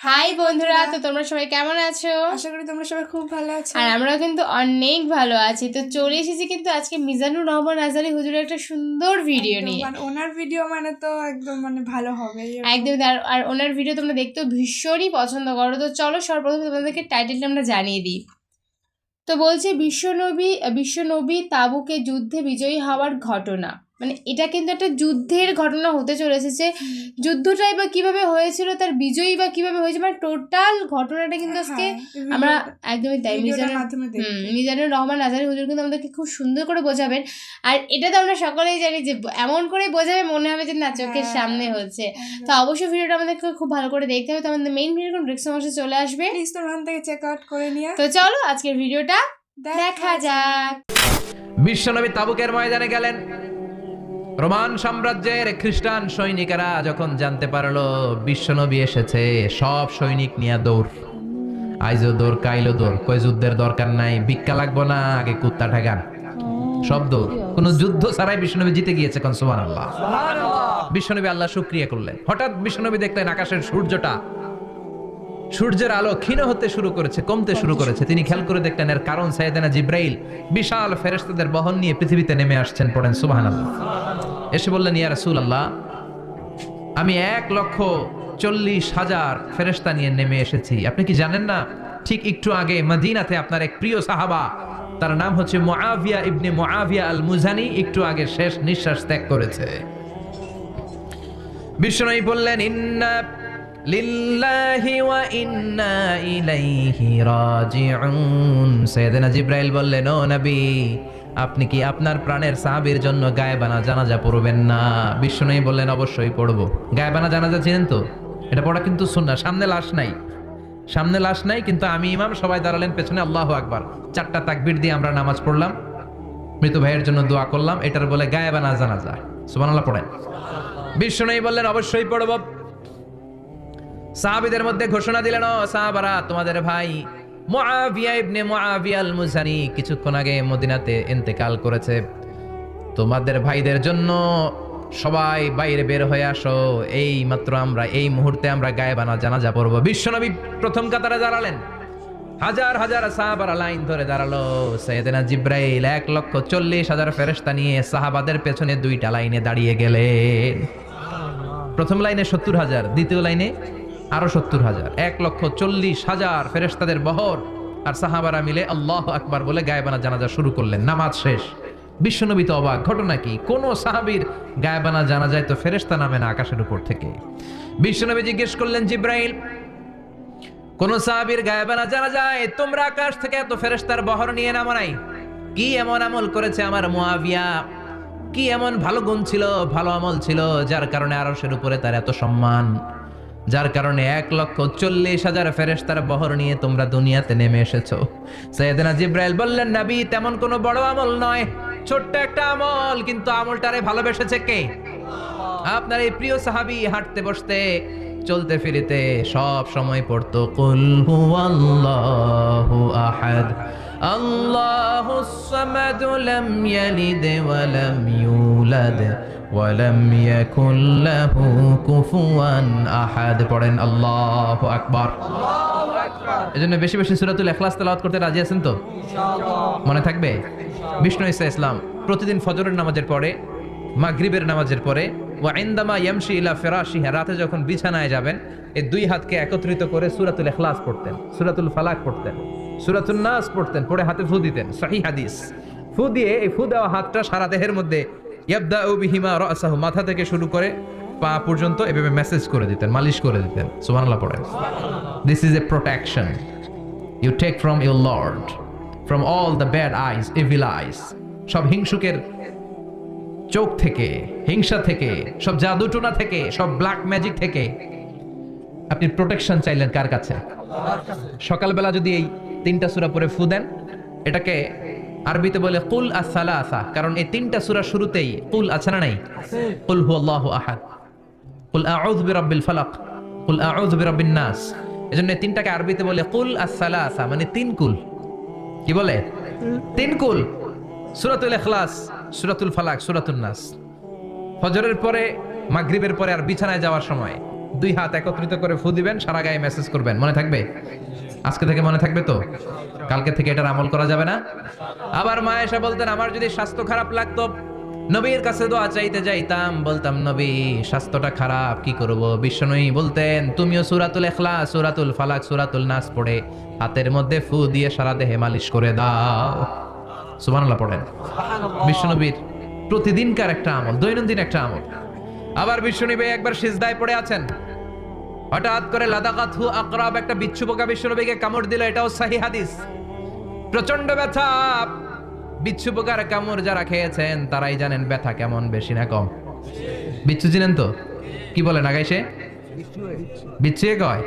High বন্ধুরা। তো তোমরা সবাই কেমন আছো? আশা করি তোমরা সবাই খুব ভালো আছো। আর আমরা কিন্তু অনেক ভালো আছি। তো চলে এসেছি কিন্তু আজকে মিজানুর রহমান আজারি হুজুরের একটা সুন্দর ভিডিও নিয়ে। মানে ওনার ভিডিও মানে তো একদম মানে ভালো হবে। একদম আর ওনার ভিডিও তোমরা দেখতেও ভীষণই পছন্দ করো। তো চলো সর্বপ্রথম তোমাদেরকে টাইটেলটা আমরা জানিয়ে দিই। তো বলছে বিশ্বনবী বিশ্বনবী তাবুকে যুদ্ধে বিজয়ী হওয়ার ঘটনা। মানে এটা কিন্তু একটা যুদ্ধের ঘটনা হতে চলেছে যে যুদ্ধটাই বা কীভাবে হয়েছিল তার বিজয়ী বা কীভাবে হয়েছে মানে টোটাল ঘটনাটা কিন্তু আজকে হ্যাঁ, আমরা একদমই তাই মিজানুর মাধ্যমে দেখব। হুম মিজানুর রহমান আজারি হুজুর কিন্তু আমাদেরকে খুব সুন্দর করে বোঝাবেন। আর এটা তো আমরা সকলেই জানি যে এমন করে বোঝাবে মনে হবে যে না চোখের হ্যাঁ। সামনে হচ্ছে। তো অবশ্যই ভিডিওটা আমাদেরকে খুব ভালো করে দেখতে হবে। তো আমাদের মেইন ভিডিও কোন? ডিসক্রিপশন বক্সে চলে আসবে। প্লিজ তোমরা ওখান থেকে চেক আউট করে নিয়ে তো চলো আজকের ভিডিওটা দেখা যাক। বিশ্বনবী তাবুকের ময়দানে গেলেন। রোমান সাম্রাজ্যের খ্রিস্টান সৈনিকেরা যখন জানতে পারল বিশ্বনবী এসেছে সব সৈনিক নিয়ে দৌড়। আইজো দৌড় কাইলো দৌড় কই যুদ্ধের দরকার নাই ভিক্ষা লাগবো না আগে কুত্তা ঠেকান। সব দৌড়। কোন যুদ্ধ ছাড়াই বিশ্বনবী জিতে গিয়েছে কোন সুবহান আল্লাহ বিশ্বনবী আল্লাহ শুক্রিয়া করলেন। হঠাৎ বিশ্বনবী দেখলেন আকাশের সূর্যটা সূর্যের আলো ক্ষীণ হতে শুরু করেছে কমতে শুরু করেছে। তিনি খেয়াল করে দেখলেন এর কারণ সাইয়েদানা জিব্রাইল বিশাল ফেরেশতাদের বহন নিয়ে পৃথিবীতে নেমে আসছেন পড়েন সুবহানাল্লাহ। এসে বললেন, ইয়া রাসুল আল্লাহ আমি এক লক্ষ চল্লিশ হাজার ফেরেশতা নিয়ে নেমে এসেছি। আপনি কি জানেন না? ঠিক একটু আগে মদিনাতে আপনার এক প্রিয় সাহাবা, তার নাম হচ্ছে মুআবিয়া ইবনে মুআবিয়া আল মুজানি একটু আগে শেষ নিঃশ্বাস ত্যাগ করেছে। বিষ্ণু বললেন, ইন্না লিল্লাহি ওয়া ইন্না ইলাইহি রাজিউন। সাইয়েদনা জিব্রাইল বললেন, ও নবী আপনি কি আপনার প্রাণের সাহাবীর জন্য গায়েবানা জানাজা পড়বেন? না। বিষ্ণু বললেন, অবশ্যই পড়ব। গায়েবানা জানাজা চিনেন তো? এটা পড়া কিন্তু সুন্নাহ। সামনে লাশ নাই। সামনে লাশ নাই, কিন্তু আমি ইমাম, সবাই দাঁড়ালেন পেছনে। আল্লাহ আকবার। চারটা তাকবীর দিয়ে আমরা নামাজ পড়লাম। মৃত ভাইয়ের জন্য দোয়া করলাম। এটার বলে গায়েবানা জানাজা। সুবহানাল্লাহ, পড়েন। বিষ্ণু বললেন, অবশ্যই পড়ব। সাহাবীদের মধ্যে ঘোষণা দিলেন, ও সাহাবারা, তোমাদের ভাই মুআবিয়া ইবনে মুআবিয়া আল মুজানি কিছুক্ষণ আগে মদিনাতে ইন্তেকাল করেছে। তোমাদের ভাইদের জন্য সবাই বাইরে বের হয়ে আসো। এই মাত্র আমরা, এই মুহূর্তে আমরা গায়েবানা জানাজা পড়ব। বিশ্বনবী প্রথম কাতারে দাঁড়ালেন। হাজার হাজার সাহাবারা লাইন ধরে দাঁড়াল। সৈয়দনা জিব্রাইল এক লক্ষ চল্লিশ হাজার ফেরেস্তা নিয়ে সাহাবাদের পেছনে দুইটা লাইনে দাঁড়িয়ে গেলেন। প্রথম লাইনে সত্তর হাজার, দ্বিতীয় লাইনে আরও সত্তর হাজার, এক লক্ষ চল্লিশ হাজার ফেরেস্তাদের বহর। আর সাহাবারা মিলে আল্লাহ আকবার বলে গায়েবানা জানাজা শুরু করলেন, নামাজ শেষ। বিশ্বনবী তো অবাক ঘটনা কি? কোন সাহাবীর গায়েবানা জানা যায় তো ফেরেস্তা নামে না আকাশের উপর থেকে। বিশ্বনবী জিজ্ঞেস করলেন, জিব্রাইল, কোন সাহাবীর গায়েবানা জানা যায় তোমরা আকাশ থেকে এত ফেরেস্তার বহর নিয়ে নামো নাই? কি এমন আমল করেছে আমার মুয়াবিয়া কি এমন ভালো গুণ ছিল, ভালো আমল ছিল, যার কারণে আরশের উপরে তার এত সম্মান? যার কারণে এক লক্ষ চল্লিশ হাজার ফেরেশতার বহর নিয়ে তোমরা দুনিয়াতে নেমে এসেছ। সৈয়দনা জিব্রাইল বললেন, নবী, তেমন কোনো বড় আমল নয়। ছোট্ট একটা আমল, কিন্তু আমলটারে ভালোবেসেছে কে? আপনার এই প্রিয় সাহাবি হাঁটতে বসতে, চলতে ফিরিতে সব সময় পড়তো, কুল হুয়াল্লাহু আহাদ, আল্লাহু সামাদ লাম ইয়ালিদ ওয়া ইউলাদ। ওয়া লাম ইয়াকুল লাহু কুফুয়ান আহাদ। পড়েন আল্লাহু আকবার। এজন্য বেশি বেশি সূরাতুল ইখলাস তেলাওয়াত করতে রাজি আছেন তো? মনে থাকবে? বিষ্ণু ইসা ইসলাম, প্রতিদিন ফজরের নামাজের পরে, মাগরিবের নামাজের পরে, ওয়া ইনদামা ইয়ামশি ইলা ফিরাশিহা, রাতে যখন বিছানায় যাবেন, এই দুই হাতকে একত্রিত করে সূরাতুল ইখলাস পড়তেন, সূরাতুল ফালাক পড়তেন, সূরাতুন নাস পড়তেন, পড়ে হাতে ফু দিতেন, সহিহ হাদিস। ফু দিয়ে এই ফু দেওয়া হাতটা সারা দেহের মধ্যে ইয়াবদাউ বিহিমা রাসাহু, মাথা থেকে শুরু করে পা পর্যন্ত এভাবে মেসেজ করে দিতেন, মালিশ করে দিতেন। সুবহানাল্লাহ পড়েন। This is a protection you take from your lord from all the bad eyes evil eyes সব হিংসুকের চোখ থেকে, হিংসা থেকে, সব জাদুটোনা থেকে, সব ব্ল্যাক ম্যাজিক থেকে। আপনি প্রোটেকশন চাইলেন কার কাছে? সকালবেলা যদি এই তিনটা সূরা পরে ফু দেন, এটাকে আরবিতে বলে কুল আসালা আসা কারণ এই তিনটা সূরা শুরুতেই কুল আছে না নাই? কুল হু আল্লাহ আহাদ, কুল আউযু বিরাব্বিল ফালাক, কুল আউযু বিরাব্বিন নাস। এজন্য এই তিনটাকে আরবিতে বলে কুল আসালা আসা মানে তিন কুল। কি বলে? তিন কুল। সুরাতুল ইখলাস, সুরাতুল ফালাক, সূরাতুন নাস। ফজরের পরে, মাগরিবের পরে আর বিছানায় যাওয়ার সময় দুই হাত একত্রিত করে ফু দিবেন, সারা গায়ে মেসেজ করবেন। মনে থাকবে? আজকে থেকে মনে থাকবে তো? কালকে থেকে এটার আমল করা যাবে না? আবার মা এসে বলতেন আমার যদি স্বাস্থ্য খারাপ লাগতো নবীর কাছে দোয়া চাইতে যাইতাম। বলতাম নবী স্বাস্থ্যটা খারাপ কি করব? বিশ্বনবী বলতেন তুমিও সুরাতুল এখলাস সুরাতুল ফালাক সুরাতুল নাস পড়ে হাতের মধ্যে ফু দিয়ে সারা দেহে মালিশ করে দাও। সুবহানাল্লাহ পড়েন। বিশ্বনবীর প্রতিদিনকার একটা আমল দৈনন্দিন একটা আমল। আবার বিশ্বনবী একবার সিজদায় পড়ে আছেন। হঠাৎ করে লাদাকাথু আকরাব একটা বিচ্ছু পোকা বিশ্বনবীকে কামড় দিল, এটাও সাহি হাদিস। প্রচণ্ড ব্যথা। বিচ্ছু পোকার কামড় যারা খেয়েছেন, তারাই জানেন ব্যথা কেমন বেশি না কম। বিচ্ছু চিনেন তো? কি বলেন আগাইছে বিচ্ছু এ কয়?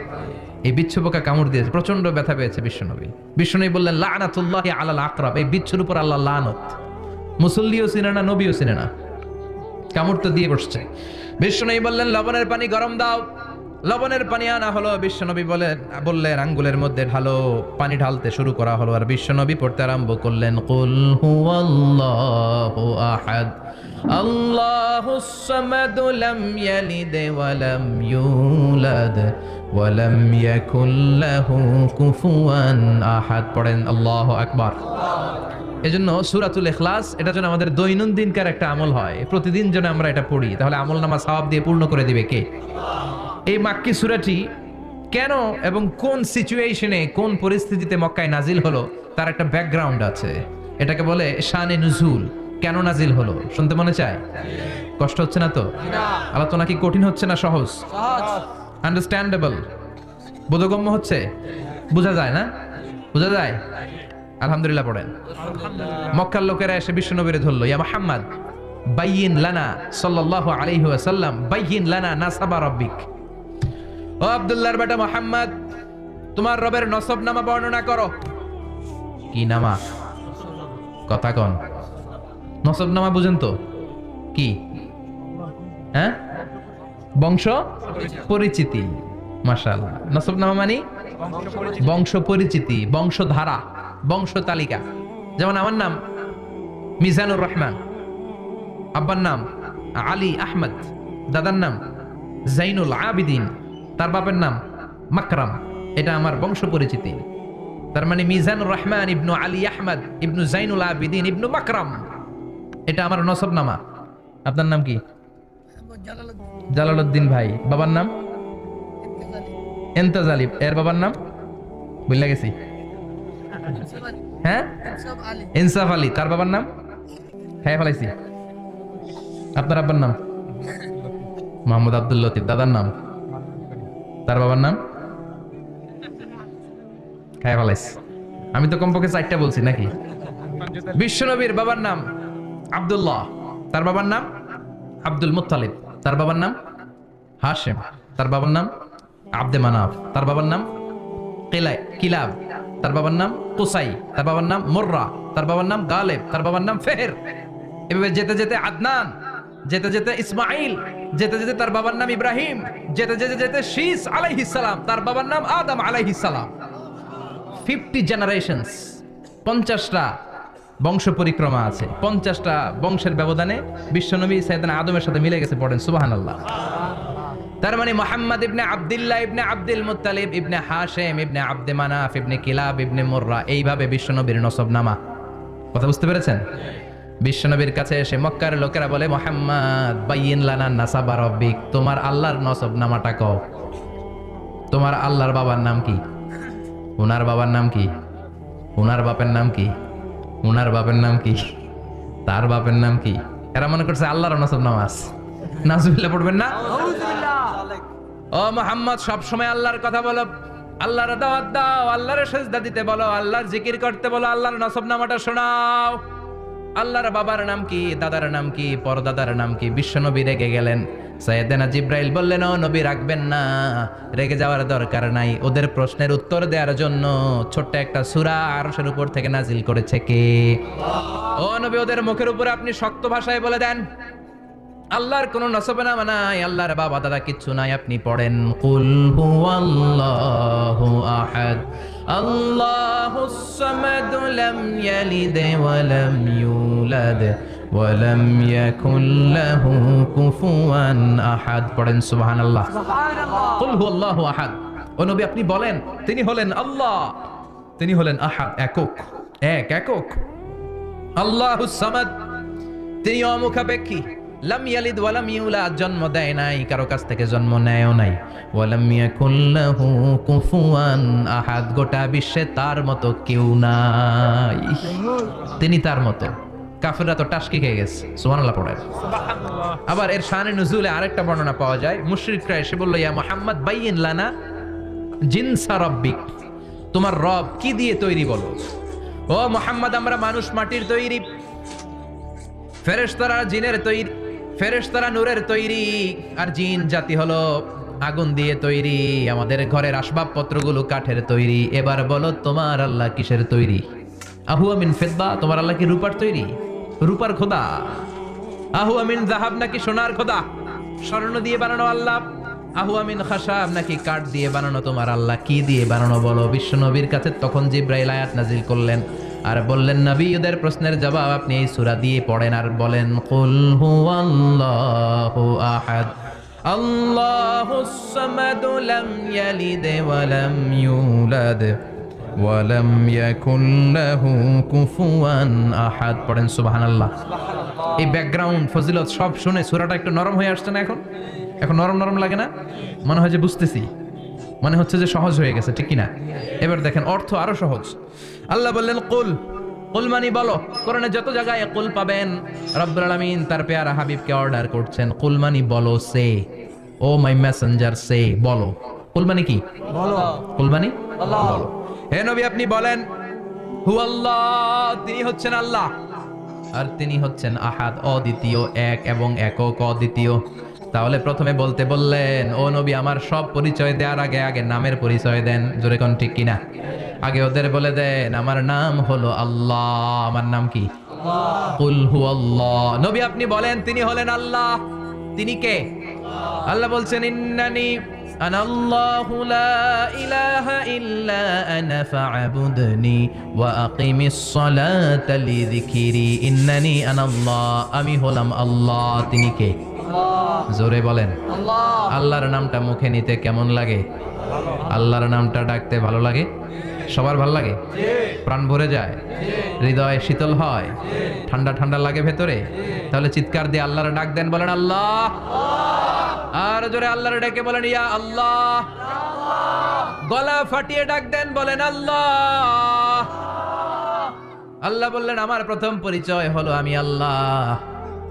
এই বিচ্ছু পোকা কামড় দিয়েছে প্রচণ্ড ব্যথা পেয়েছে বিশ্বনবী। বিশ্বনবী বললেন, লানাতুল্লাহ আলাল আকরাব। এই বিচ্ছুর উপর আল্লাহ লানত। মুসল্লিও চিনে না, নবীও চিনে না। কামড় তো দিয়ে বসছে। বিশ্বনবী বললেন, লবণের পানি গরম দাও। লবণের পানি আনা হলো, বিশ্বনবী বলেন, বললেন, আঙ্গুলের মধ্যে ঢালো পানি ঢালতে শুরু করা হলো, আর বিশ্বনবী পড়তে আরম্ভ করলেন, কুল হুয়াল্লাহু আহাদ আল্লাহুস সামাদ লাম ইয়ালিদ ওয়া লাম ইউলাদ ওয়া লাম ইয়াকুল লাহু কুফুয়ান আহাদ। পড়েন, আল্লাহু আকবার। এজন্য সুরাতুল ইখলাস, এটা যেন আমাদের দৈনন্দিনকার একটা আমল হয়। প্রতিদিন যেন আমরা এটা পড়ি, তাহলে আমল নামা সওয়াব দিয়ে পূর্ণ করে দিবে কে? এই মাক্কি সুরাটি কেন এবং কোন সিচুয়েশনে কোন পরিস্থিতিতে মক্কায় নাজিল হলো তার একটা ব্যাকগ্রাউন্ড আছে। এটাকে বলে শানে নুজুল। কেন নাজিল হলো? শুনতে মনে চায়? কষ্ট হচ্ছে না তো? আলোচনা কি কঠিন হচ্ছে না সহজ? আন্ডারস্ট্যান্ডেবল বোধগম্য হচ্ছে? বোঝা যায় না? বোঝা যায়? আলহামদুলিল্লাহ পড়েন। মক্কার লোকেরা এসে বিশ্বনবীরে ধরলো ইয়া মোহাম্মদ বাইয়িন লানা সাল্লাল্লাহু আলাইহি ওয়াসাল্লাম বাইয়িন লানা নাসাবা রাব্বিক। আব্দুল্লাহর বেটা মোহাম্মদ, তোমার রবের নসব নামা বর্ণনা করো। কি নামা? কথা কন। নসব নামা বুঝেন তো। কি? হ্যাঁ? বংশ? পরিচিতি। মাশাআল্লাহ। নসব নামা মানে? বংশ পরিচিতি, বংশধারা, বংশ তালিকা। যেমন আমার নাম মিজানুর রহমান। আব্বার নাম আলী আহমদ। দাদার নাম জাইনুল আবিদিন। তার বাপের নাম মাকরাম। এটা আমার বংশ পরিচিতি তার মানে মিজানুর রহমান ইবনু আলী আহমদ ইবনু জাইনুল আবিদিন ইবনু মাকরাম। এটা আমার নসব নামা আপনার নাম কি? জালালউদ্দিন ভাই। বাবার নাম? এন্তাজ আলী। এর বাবার নাম? বুঝলা গেছি। হ্যাঁ? ইনসাফ আলী। তার বাবার নাম? হ্যাঁ ফেলাইছি। আপনার আব্বার নাম? মোহাম্মদ আব্দুল লতিফ। দাদার নাম? তার বাবার নাম? আমি তো কমপক্ষে চারটা বলছি, নাকি? বিশ্বনবীর বাবার নাম আব্দুল্লাহ, তার বাবার নাম আব্দুল মুত্তালিব, তার বাবার নাম হাশেম, তার বাবার নাম আব্দে মানাফ তার বাবার নাম কিলাই কিলাব, তার বাবার নাম কুসাই, তার বাবার নাম মোর্রা, তার বাবার নাম গালেব, তার বাবার নাম ফেহের। এভাবে যেতে যেতে আদনান, যেতে যেতে ইসমাইল যেতে যেতে তার বাবার নাম ইব্রাহিম, যেতে যেতে যেতে শীস আলাইহিস সালাম, তার বাবার নাম আদম আলাইহিস সালাম। ফিফটি জেনারেশনস পঞ্চাশটা বংশ পরিক্রমা আছে। পঞ্চাশটা বংশের ব্যবধানে বিশ্বনবী সাইদান আদমের সাথে মিলে গেছে পড়েন সুবাহান আল্লাহ তার মানে মোহাম্মদ ইবনে আব্দুল্লাহ ইবনে আব্দুল মুত্তালিব, ইবনে হাশেম, ইবনে আব্দে মানাফ, ইবনে কিলাব, ইবনে মুররা, এইভাবে বিশ্বনবীর নসব নামা কথা বুঝতে পেরেছেন? বিশ্বনবীর কাছে এসে মক্কার লোকেরা বলে মোহাম্মদ বাইয়িন লানা নাসাবা রব্বিক তোমার আল্লাহর নসব নামাটা কও। তোমার আল্লাহর বাবার নাম কি? ওনার বাবার নাম কি? ওনার বাপের নাম কি? ওনার বাপের নাম কি? তার বাপের নাম কি? এরা মনে করছে আল্লাহর নসব নামাজ। নাজুবিল্লাহ পড়বেন না? ও মোহাম্মদ সব সময় আল্লাহর কথা বলো। আল্লাহর দাওয়াত দাও আল্লাহর সেজদা দিতে বলো আল্লাহর জিকির করতে বলো আল্লাহর নসব নামাটা শোনাও। আল্লাহর বাবার নাম কি, দাদার নাম কি, পরদাদার নাম কি? বিশ্বনবী রেগে গেলেন। সৈয়দেনা জিব্রাইল বললেন, ও নবী, রাখবেন না। রেগে যাওয়ার দরকার নাই। ওদের প্রশ্নের উত্তর দেওয়ার জন্য ছোট্ট একটা সূরা আরশের উপর থেকে নাজিল করেছে কে? ও নবী, ওদের মুখের উপরে আপনি শক্ত ভাষায় বলে দেন। আল্লাহর কোনো নসবে নামা নাই আল্লাহর বাবা দাদা কিচ্ছু নাই আপনি পড়েন কুল হুয়াল্লাহু আহাদ আল্লাহুস সামাদ লাম ইয়ালিদ ওয়া লাম ইউলাদ ওয়া লাম ইয়াকুল লাহু কুফুয়ান আহাদ। পড়েন সুবহানাল্লাহ। সুবহানাল্লাহ। কুল হুয়াল্লাহু আহাদ। ও নবী আপনি বলেন তিনি হলেন আল্লাহ তিনি হলেন আহাদ একক এক একক। আল্লাহুস সামাদ তিনি অমুখাপেক্ষী লাম ইয়ালিদ ওয়ালাম ইউলাদ জন্ম দেয় নাই কারও কাছ থেকে জন্ম নেয়ও নাই। ওয়ালাম ইয়াকুল্লাহু কুফুয়ান আহাদ গোটা বিশ্বে তার মতো কেউ নাই। তিনি তার মতো। কাফেররা তো টাসকি খেয়ে গেছে সুবহানাল্লাহ পড়েন। আবার এর শানে নুজুলে আরেকটা বর্ণনা পাওয়া যায়। মুশরিকরা এসে বলল ইয়া মুহাম্মদ বাইয়িন লানা জিনসা রব্বিক। তোমার রব কি দিয়ে তৈরি বলো? ও মোহাম্মদ আমরা মানুষ মাটির তৈরি। ফেরেশতারা জিনের তৈরি। ফেরেশতারা নূরের তৈরি, আর জিন জাতি হলো আগুন দিয়ে তৈরি। আমাদের ঘরের আসবাবপত্রগুলো কাঠের তৈরি। এবার বলো, তোমার আল্লাহ কিসের তৈরি? আহু আমিন ফেদ্দা, তোমার আল্লাহ কি রূপার তৈরি? রূপার খোদা। আহু আমিন জাহাব নাকি সোনার খোদা? স্বর্ণ দিয়ে বানানো আল্লাহ। আহু আমিন খাসাব নাকি কাঠ দিয়ে বানানো? তোমার আল্লাহ কি দিয়ে বানানো? বলো বিশ্ব নবীর কাছে তখন জিব্রাইল আয়াত নাজিল করলেন। আর বললেন, নবী, ওদের প্রশ্নের জবাব আপনি এই সূরা দিয়ে পড়েন আর বলেন, কুল হুয়াল্লাহু আহাদ। আহাদ। পড়েন এই ব্যাকগ্রাউন্ড ফজিলত সব শুনে সূরাটা একটু নরম হয়ে আসছে না এখন? এখন নরম নরম লাগে না? মনে হয় যে বুঝতেছি। মনে হচ্ছে যে সহজ হয়ে গেছে ঠিক কি না এবার দেখেন অর্থ আরও সহজ। আল্লাহ বললেন কুল কুল মানি বলো কোরআনে যত জায়গায় কুল পাবেন রব্বুল আলামিন তার পেয়ারা হাবিবকে অর্ডার করছেন কুল মানি বলো সে। ও মাই মেসেঞ্জার সে বলো। কুল মানি কি? বলো। কুল মানি? বলো। হে নবী আপনি বলেন হু আল্লাহ তিনি হচ্ছেন আল্লাহ। আর তিনি হচ্ছেন আহাদ অদ্বিতীয় এক এবং একক অদ্বিতীয়। তাহলে প্রথমে বলতে বললেন ও নবী আমার সব পরিচয় দেওয়ার আগে আগে নামের পরিচয় দেন জোরে কোন ঠিক কিনা আগে ওদের বলে দেন আমার নাম হলো আল্লাহ আমার নাম কি কুল হু আল্লাহ নবী আপনি বলেন তিনি হলেন আল্লাহ তিনি কে আল্লাহ বলছেন ইন্নানি أنا الله لا إله إلا أنا فاعبدني وأقم الصلاة لذكري إنني أنا الله আমি হলাম আল্লাহ তিনি কে জোরে বলেন। আল্লাহর নামটা মুখে নিতে কেমন লাগে? আল্লাহর নামটা ডাকতে ভালো লাগে? সবার ভালো লাগে? প্রাণ ভরে যায়? হৃদয় শীতল হয়? ঠান্ডা ঠান্ডা লাগে ভেতরে? তাহলে চিৎকার দিয়ে আল্লাহর ডাক দেন বলেন আল্লাহ। আর জোরে আল্লাহর ডেকে বলেন ইয়া আল্লাহ। গলা ফাটিয়ে ডাক দেন বলেন আল্লাহ। আল্লাহ বললেন আমার প্রথম পরিচয় হলো আমি আল্লাহ।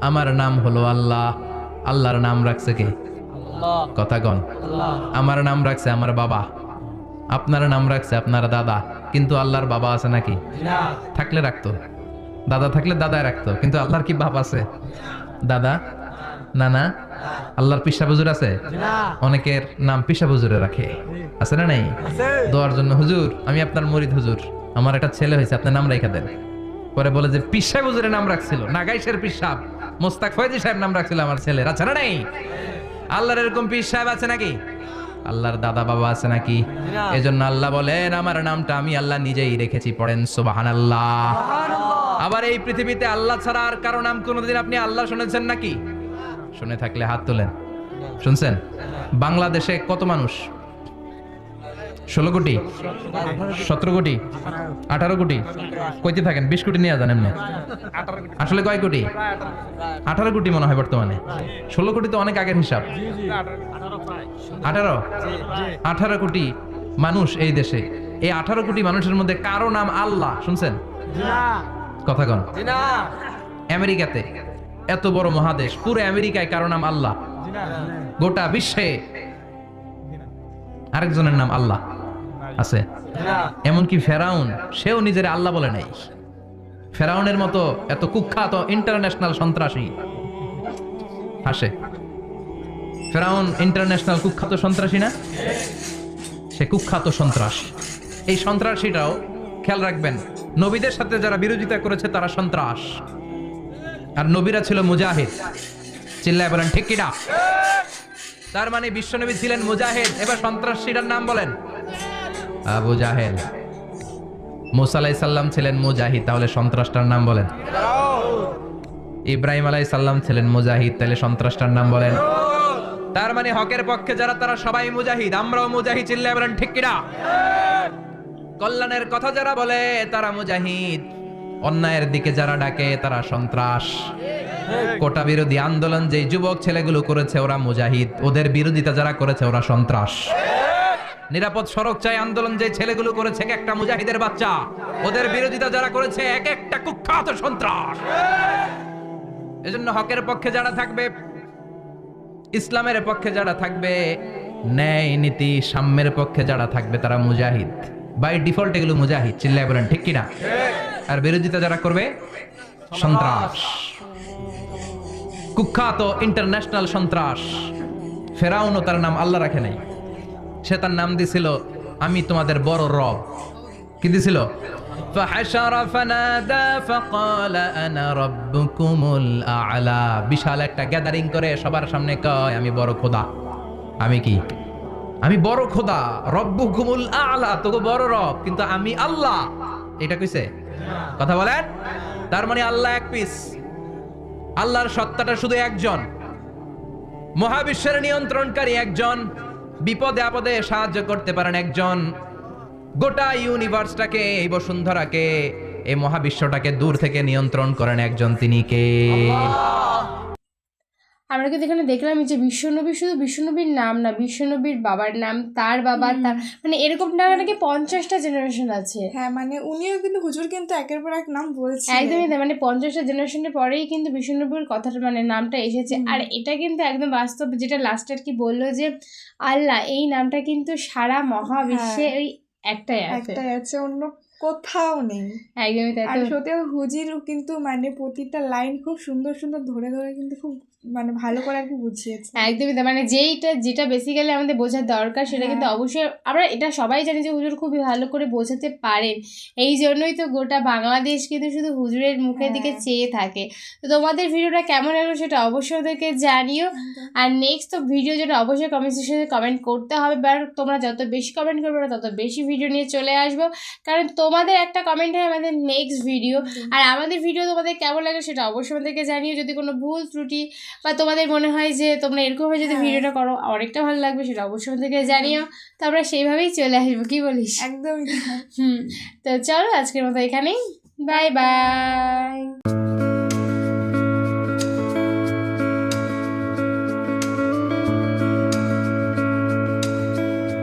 আমার নাম হলো আল্লাহ। আল্লাহর নাম রাখছে কে? কথা কন আমার নাম রাখছে আমার বাবা। আপনার নাম রাখছে আপনার দাদা। কিন্তু আল্লাহর বাবা আছে নাকি? থাকলে রাখতো। দাদা থাকলে দাদায় রাখতো। কিন্তু আল্লাহর কি বাপ আছে? দাদা? না না আল্লাহর পিসা বুজুর আছে? অনেকের নাম পিসা বুজুরে রাখে। আছে না নাই? দোয়ার জন্য হুজুর আমি আপনার মরিদ হুজুর। আমার একটা ছেলে হয়েছে আপনার নাম রেখে দেন। পরে বলে যে পিসা বুজুরের নাম রাখছিল নাগাইশের পিসাব। মোস্তাক ফয়জি সাহেব নাম রাখছিল আমার ছেলের। আছে না নাই? আল্লাহর এরকম পিস সাহেব আছে নাকি? আল্লাহর দাদা বাবা আছে নাকি? এজন্য আল্লাহ বলেন আমার নামটা আমি আল্লাহ নিজেই রেখেছি পড়েন সুবাহান আল্লাহ আবার এই পৃথিবীতে আল্লাহ ছাড়া আর কারও নাম কোনোদিন আপনি আল্লাহ শুনেছেন নাকি? শুনে থাকলে হাত তোলেন। শুনছেন? বাংলাদেশে কত মানুষ ষোলো কোটি? সতেরো কোটি? আঠারো কোটি? কইতে থাকেন, বিশ কোটি নিয়ে যান এমনি। আসলে কয় কোটি? আঠারো কোটি মনে হয় বর্তমানে। ষোলো কোটি তো অনেক আগের হিসাব। আঠারো? আঠারো কোটি মানুষ এই দেশে। এই আঠারো কোটি মানুষের মধ্যে কারও নাম আল্লাহ, শুনছেন? কথা কন। আমেরিকাতে এত বড় মহাদেশ, পুরো আমেরিকায় কারও নাম আল্লাহ। গোটা বিশ্বে আরেকজনের নাম আল্লাহ। আছে। এমনকি ফেরাউন, সেও নিজের আল্লাহ বলে নাই। ফেরাউনের মতো এত কুখ্যাত ইন্টারন্যাশনাল সন্ত্রাসী। হাসে। ফেরাউন ইন্টারন্যাশনাল কুখ্যাত সন্ত্রাসী না? সে কুখ্যাত সন্ত্রাস। এই সন্ত্রাসীটাও খেয়াল রাখবেন, নবীদের সাথে যারা বিরোধিতা করেছে তারা সন্ত্রাস। আর নবীরা ছিল মুজাহিদ। চিল্লায় বলেন, ঠিক কিনা তার মানে বিশ্বনবী ছিলেন মুজাহিদ। এবার সন্ত্রাসীটার নাম বলেন। আবু জাহেল। মুসা আলাই সাল্লাম ছিলেন মুজাহিদ, তাহলে সন্ত্রাসটার নাম বলেন। ইব্রাহিম আলাই সাল্লাম ছিলেন মুজাহিদ, তাহলে সন্ত্রাসটার নাম বলেন। তার মানে হকের পক্ষে যারা, তারা সবাই মুজাহিদ, আমরাও মুজাহিদ চিল্লে বলেন, ঠিক কিনা? কল্যাণের কথা যারা বলে, তারা মুজাহিদ। অন্যায়ের দিকে যারা ডাকে, তারা সন্ত্রাস। কোটা বিরোধী আন্দোলন যে যুবক ছেলেগুলো করেছে, ওরা মুজাহিদ। ওদের বিরোধিতা যারা করেছে, ওরা সন্ত্রাস। নিরাপদ সড়ক চাই আন্দোলন যে ছেলেগুলো করেছে এক একটা মুজাহিদের বাচ্চা। ওদের বিরোধিতা যারা করেছে এক একটা কুখ্যাত সন্ত্রাস। এজন্য হকের পক্ষে যারা থাকবে, ইসলামের পক্ষে যারা থাকবে, ন্যায় নীতি সাম্যের পক্ষে যারা থাকবে তারা মুজাহিদ। বাই ডিফল্ট এগুলো মুজাহিদ, চিল্লায় বলেন, ঠিক কিনা? আর বিরোধিতা যারা করবে, সন্ত্রাস। কুখ্যাত ইন্টারন্যাশনাল সন্ত্রাস। ফেরাউনও তার নাম আল্লাহ রাখে নাই। সে তার নাম দিছিল, আমি তোমাদের বড় রব। কি দিছিল? বিশাল একটা গ্যাদারিং করে সবার সামনে কয়, আমি বড় খোদা। আমি কি? আমি বড় খোদা রব্বু কুমুল আলা তবু বড় রব, কিন্তু আমি আল্লাহ। এটা কইছে? কথা বলেন? তার মানে আল্লাহ এক পিস আল্লাহর সত্তাটা শুধু একজন। মহাবিশ্বের নিয়ন্ত্রণকারী একজন। বিপদে আপদে সাহায্য করতে পারেন একজন। গোটা ইউনিভার্সটাকে, এই বসুন্ধরাকে, এই মহাবিশ্বটাকে দূর থেকে নিয়ন্ত্রণ করেন একজন তিনি কে? আমরা কিন্তু এখানে দেখলাম যে বিশ্বনবী শুধু বিশ্বনবীর নাম না বিশ্বনবীর বাবার নাম তার বাবা তার মানে এরকম নাকি পঞ্চাশটা জেনারেশন আছে। হ্যাঁ মানে উনিও কিন্তু হুজুর কিন্তু একের পর এক নাম বলছে একদমই তাই মানে পঞ্চাশটা জেনারেশনের পরেই কিন্তু বিষ্ণুনবীর কথাটা মানে নামটা এসেছে। আর এটা কিন্তু একদম বাস্তব যেটা লাস্টের কি বলল যে আল্লাহ এই নামটা কিন্তু সারা মহাবিশ্বে হ্যাঁ। ওই একটাই আছে। একটাই আছে অন্য কোথাও নেই। একদমই তাই আর সত্যি হুজিরও কিন্তু মানে প্রতিটা লাইন খুব সুন্দর সুন্দর ধরে ধরে কিন্তু খুব মানে ভালো করে আর কি বুঝিয়েছে। একদমই তাই। মানে যেইটা যেটা বেসিক্যালি আমাদের বোঝার দরকার সেটা কিন্তু হ্যাঁ। অবশ্যই আমরা এটা সবাই জানি যে হুজুর খুবই ভালো করে বোঝাতে পারেন। এই জন্যই তো গোটা বাংলাদেশ কিন্তু শুধু হুজুরের মুখের দিকে হ্যাঁ। চেয়ে থাকে। তো তোমাদের ভিডিওটা কেমন লাগল সেটা অবশ্যই ওদেরকে জানিও। আর নেক্সট তো ভিডিও যেটা অবশ্যই কমেন্ট সেকশনে কমেন্ট করতে হবে। বা তোমরা যত বেশি কমেন্ট করবে তত বেশি ভিডিও নিয়ে চলে আসব। কারণ তোমাদের একটা কমেন্ট হয় আমাদের নেক্সট ভিডিও আর আমাদের ভিডিও তোমাদের কেমন লাগে সেটা অবশ্যই আমাদেরকে জানিও। যদি কোনো ভুল ত্রুটি বা তোমাদের মনে হয় যে তোমরা এরকমভাবে যদি হ্যাঁ। ভিডিওটা করো অনেকটা ভালো লাগবে সেটা অবশ্যই আমাদেরকে জানিও তো আমরা সেইভাবেই চলে আসব কি বলিস একদম। হুম তো চলো আজকের মতো এখানেই বাই বাই